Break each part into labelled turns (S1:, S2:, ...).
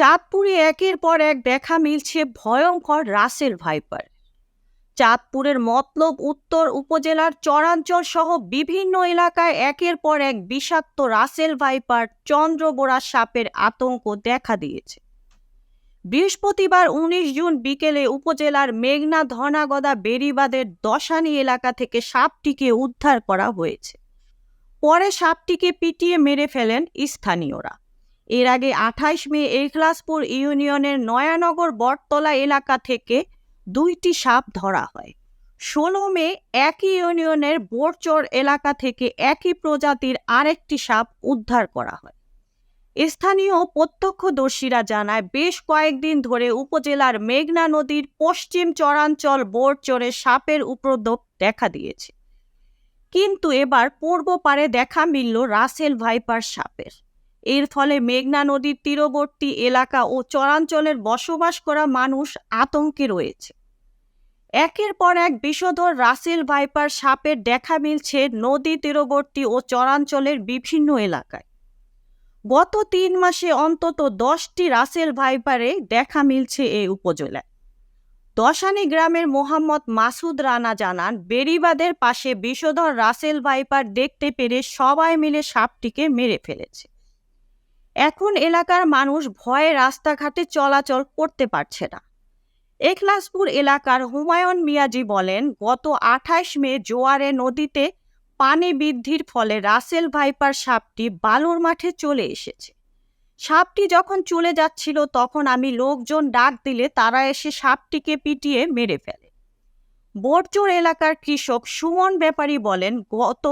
S1: চাঁদপুরে একের পর এক দেখা মিলছে ভয়ঙ্কর রাসেল ভাইপার। চাঁদপুরের মতলব উত্তর উপজেলার চরাঞ্চল সহ বিভিন্ন এলাকায় একের পর এক বিষাক্ত রাসেল ভাইপার চন্দ্রবোড়া সাপের আতঙ্ক দেখা দিয়েছে। বৃহস্পতিবার উনিশ জুন বিকেলে উপজেলার মেঘনা ধনাগদা বেরিবাদের দশানি এলাকা থেকে সাপটিকে উদ্ধার করা হয়েছে। পরে সাপটিকে পিটিয়ে মেরে ফেলেন স্থানীয়রা। এর আগে আঠাইশ মে এখলাসপুর ইউনিয়নের নয়ানগর বটতলা এলাকা থেকে দুইটি সাপ ধরা হয়। ষোলো মে একই ইউনিয়নের বোরচর এলাকা থেকে একই প্রজাতির আরেকটি সাপ উদ্ধার করা হয়। স্থানীয় প্রত্যক্ষদর্শীরা জানায়, বেশ কয়েকদিন ধরে উপজেলার মেঘনা নদীর পশ্চিম চরাঞ্চল বোরচরে সাপের উপদ্রব দেখা দিয়েছে। কিন্তু এবার পূর্ব পারে দেখা মিলল রাসেল ভাইপার সাপের। এর ফলে মেঘনা নদীর তীরবর্তী এলাকা ও চরাঞ্চলের বসবাস করা মানুষ আতঙ্কে রয়েছে। একের পর এক বিষধর রাসেল ভাইপার সাপের দেখা মিলছে নদী তীরবর্তী ও চরাঞ্চলের বিভিন্ন এলাকায়। গত তিন মাসে অন্তত দশটি রাসেল ভাইপারে দেখা মিলছে এই উপজেলায়। দশানি গ্রামের মোহাম্মদ মাসুদ রানা জানান বেরিবাদের পাশে বিষধর রাসেল ভাইপার দেখতে পেরে সবাই মিলে সাপটিকে মেরে ফেলেছে। এখন এলাকার মানুষ ভয়ে রাস্তাঘাটে চলাচল করতে পারছে না। এখলাসপুর এলাকার হুমায়ুন মিয়াজি বলেন, গত আঠাইশ মে জোয়ারে নদীতে পানি বৃদ্ধির ফলে রাসেল ভাইপার সাপটি বালুর মাঠে চলে এসেছে। সাপটি যখন চলে যাচ্ছিল, তখন আমি লোকজন ডাক দিলে তারা এসে সাপটিকে পিটিয়ে মেরে ফেলে। বোরচোর এলাকার কৃষক সুমন ব্যাপারী বলেন, গত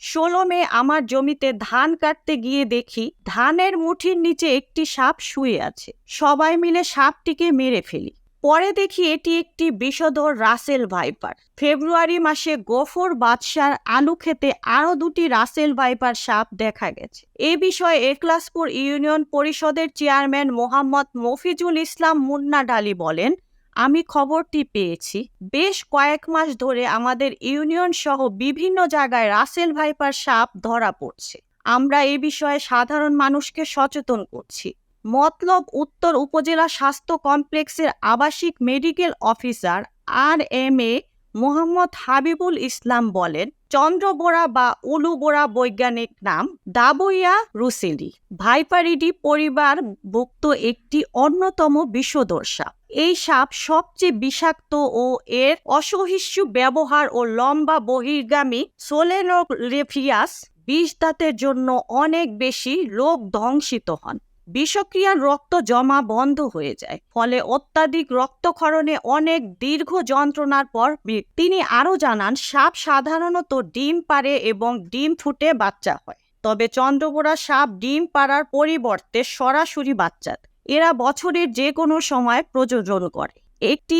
S1: ষোলো মে আমার জমিতে ধান কাটতে গিয়ে দেখি ধানের মুঠির নিচে একটি সাপ শুয়ে আছে। সবাই মিলে সাপটিকে মেরে ফেলি। পরে দেখি এটি একটি বিষধর রাসেল ভাইপার। ফেব্রুয়ারি মাসে গফর বাদশার আলু খেতে আরও দুটি রাসেল ভাইপার সাপ দেখা গেছে। এ বিষয়ে একলাসপুর ইউনিয়ন পরিষদের চেয়ারম্যান মোহাম্মদ মফিজুল ইসলাম মুন্না ডালি বলেন আমি খবরটি পেয়েছি। বেশ কয়েক মাস ধরে আমাদের ইউনিয়ন সহ বিভিন্ন জায়গায় রাসেল ভাইপার সাপ ধরা পড়ছে। আমরা এ বিষয়ে সাধারণ মানুষকে সচেতন করছি। মতলব উত্তর উপজেলা স্বাস্থ্য কমপ্লেক্সের আবাসিক medical officer R M A Mohammad Habibul Islam বলেন চন্দ্রবোড়া বা উলুবোড়া বৈজ্ঞানিক নাম দাবইয়া রুসেলি। ভাইপারিডি পরিবার ভুক্ত একটি অন্যতম বিষধর সাপ এই সাপ সবচেয়ে বিষাক্ত ও এর অসহিষ্ণু ব্যবহার ও লম্বা বহির্গামী সোলেনোরেফিয়াস বিষ দাঁতের জন্য অনেক বেশি লোক ধ্বংসিত হন। বিষক্রিয়ার রক্ত জমা বন্ধ হয়ে যায়, ফলে অত্যাধিক রক্তক্ষরণে অনেক দীর্ঘ যন্ত্রণার পর তিনি আরও জানান, সাপ সাধারণত ডিম পারে এবং ডিম ফুটে বাচ্চা হয়। তবে চন্দ্রবোড়া সাপ ডিম পাড়ার পরিবর্তে সরাসরি বাচ্চা এরা বছরের যে কোনো সময় প্রযোজন করে। একটি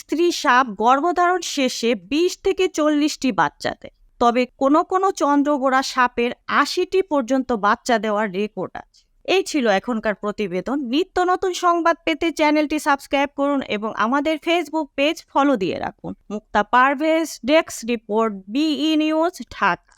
S1: স্ত্রী সাপ গর্ভধারণ শেষে বিশ থেকে চল্লিশটি বাচ্চা দেয়। তবে কোনো কোনো চন্দ্রবোড়া সাপের আশিটি পর্যন্ত বাচ্চা দেওয়ার রেকর্ড আছে। এই ছিল এখনকার প্রতিবেদন। নিত্য নতুন সংবাদ পেতে চ্যানেলটি সাবস্ক্রাইব করুন এবং আমাদের ফেসবুক পেজ ফলো দিয়ে রাখুন। Mukta Parvez desk report BE news Dhaka.